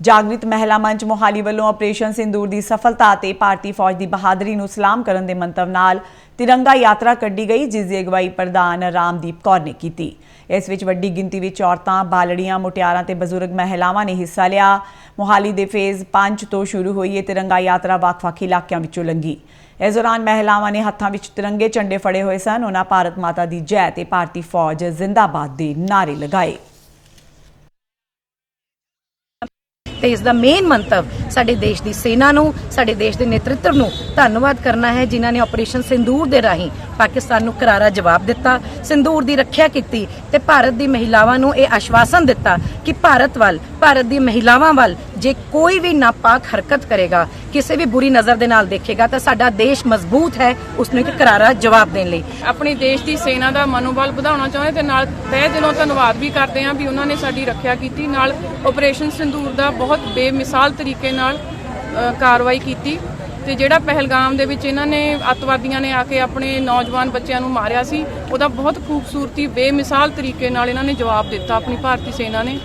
ਜਾਗਰਿਤ ਮਹਿਲਾ ਮੰਚ ਮੋਹਾਲੀ ਵੱਲੋਂ ਆਪਰੇਸ਼ਨ ਸਿੰਦੂਰ ਦੀ ਸਫਲਤਾ ਤੇ ਭਾਰਤੀ ਫੌਜ ਦੀ ਬਹਾਦਰੀ ਨੂੰ ਸਲਾਮ ਕਰਨ ਦੇ ਮੰਤਵ ਨਾਲ ਤਿਰੰਗਾ ਯਾਤਰਾ ਕੱਢੀ ਗਈ, ਜਿਸ ਦੀ ਅਗਵਾਈ ਪ੍ਰਧਾਨ ਰਾਮਦੀਪ ਕੌਰ ਨੇ ਕੀਤੀ। ਇਸ ਵਿੱਚ ਵੱਡੀ ਗਿਣਤੀ ਵਿੱਚ ਔਰਤਾਂ, ਬਾਲੜੀਆਂ, ਮੁਟਿਆਰਾਂ ਤੇ ਬਜ਼ੁਰਗ ਮਹਿਲਾਵਾਂ ਨੇ ਹਿੱਸਾ ਲਿਆ। ਮੋਹਾਲੀ ਦੇ ਫੇਜ਼ 5 ਤੋਂ ਸ਼ੁਰੂ ਹੋਈ ਇਹ ਤਿਰੰਗਾ ਯਾਤਰਾ ਵੱਖ-ਵੱਖ ਇਲਾਕਿਆਂ ਵਿੱਚੋਂ ਲੰਘੀ। ਇਸ ਦੌਰਾਨ ਮਹਿਲਾਵਾਂ ਨੇ ਹੱਥਾਂ ਵਿੱਚ ਤਿਰੰਗੇ ਝੰਡੇ ਫੜੇ ਹੋਏ ਸਨ। ਉਹਨਾਂ ਭਾਰਤ ਮਾਤਾ ਦੀ ਜੈ ਤੇ ਭਾਰਤੀ ਫੌਜ ਜ਼ਿੰਦਾਬਾਦ ਦੇ ਨਾਰੇ ਲਗਾਏ। ਤੇ ਇਸ ਦਾ ਮੇਨ ਮੰਤਵ ਸਾਡੇ ਦੇਸ਼ ਦੀ ਸੈਨਾ ਨੂੰ, ਸਾਡੇ ਦੇਸ਼ ਦੇ ਨੇਤਰਤਵ ਨੂੰ ਧੰਨਵਾਦ ਕਰਨਾ ਹੈ, ਜਿਨ੍ਹਾਂ ਨੇ ਆਪਰੇਸ਼ਨ ਸਿੰਦੂਰ ਦੇ ਰਾਹੀਂ ਪਾਕਿਸਤਾਨ ਨੂੰ ਕਰਾਰਾ ਜਵਾਬ ਦਿੱਤਾ, ਸਿੰਦੂਰ ਦੀ ਰੱਖਿਆ ਕੀਤੀ ਤੇ ਭਾਰਤ ਦੀ ਮਹਿਲਾਵਾਂ ਨੂੰ ਇਹ ਆਸ਼ਵਾਸਨ ਦਿੱਤਾ ਕਿ ਭਾਰਤ ਵੱਲ ਭਾਰਤ ਦੀ ਮਹਿਲਾਵਾਂ ਵੱਲ ਜੇ ਕੋਈ ਵੀ ਨਾਪਾਕ ਹਰਕਤ ਕਰੇਗਾ, ਕਿਸੇ ਵੀ ਬੁਰੀ ਨਜ਼ਰ ਦੇ ਨਾਲ ਦੇਖੇਗਾ, ਤਾਂ ਸਾਡਾ ਦੇਸ਼ ਮਜ਼ਬੂਤ ਹੈ ਉਸ ਨੂੰ ਇੱਕ ਕਰਾਰਾ ਜਵਾਬ ਦੇਣ ਲਈ। ਆਪਣੀ ਦੇਸ਼ ਦੀ ਸੈਨਾ ਦਾ ਮਨੋਬਲ ਵਧਾਉਣਾ ਚਾਹੁੰਦੇ ਤੇ ਨਾਲ ਤਹਿ ਦਿਲੋਂ ਧੰਨਵਾਦ ਵੀ ਕਰਦੇ ਹਾਂ ਵੀ ਉਹਨਾਂ ਨੇ ਸਾਡੀ ਰੱਖਿਆ ਕੀਤੀ, ਨਾਲ ਆਪਰੇਸ਼ਨ ਸਿੰਦੂਰ ਦਾ ਬਹੁਤ ਬੇਮਿਸਾਲ ਤਰੀਕੇ ਨਾਲ ਕਾਰਵਾਈ ਕੀਤੀ ਤੇ ਜਿਹੜਾ ਪਹਿਲਗਾਮ ਦੇ ਵਿੱਚ ਇਹਨਾਂ ਨੇ ਅੱਤਵਾਦੀਆਂ ਨੇ ਆ ਕੇ ਆਪਣੇ ਨੌਜਵਾਨ ਬੱਚਿਆਂ ਨੂੰ ਮਾਰਿਆ ਸੀ, ਉਹਦਾ ਬਹੁਤ ਖੂਬਸੂਰਤੀ ਬੇਮਿਸਾਲ ਤਰੀਕੇ ਨਾਲ ਇਹਨਾਂ ਨੇ ਜਵਾਬ ਦਿੱਤਾ ਆਪਣੀ ਭਾਰਤੀ ਸੈਨਾ ਨੇ।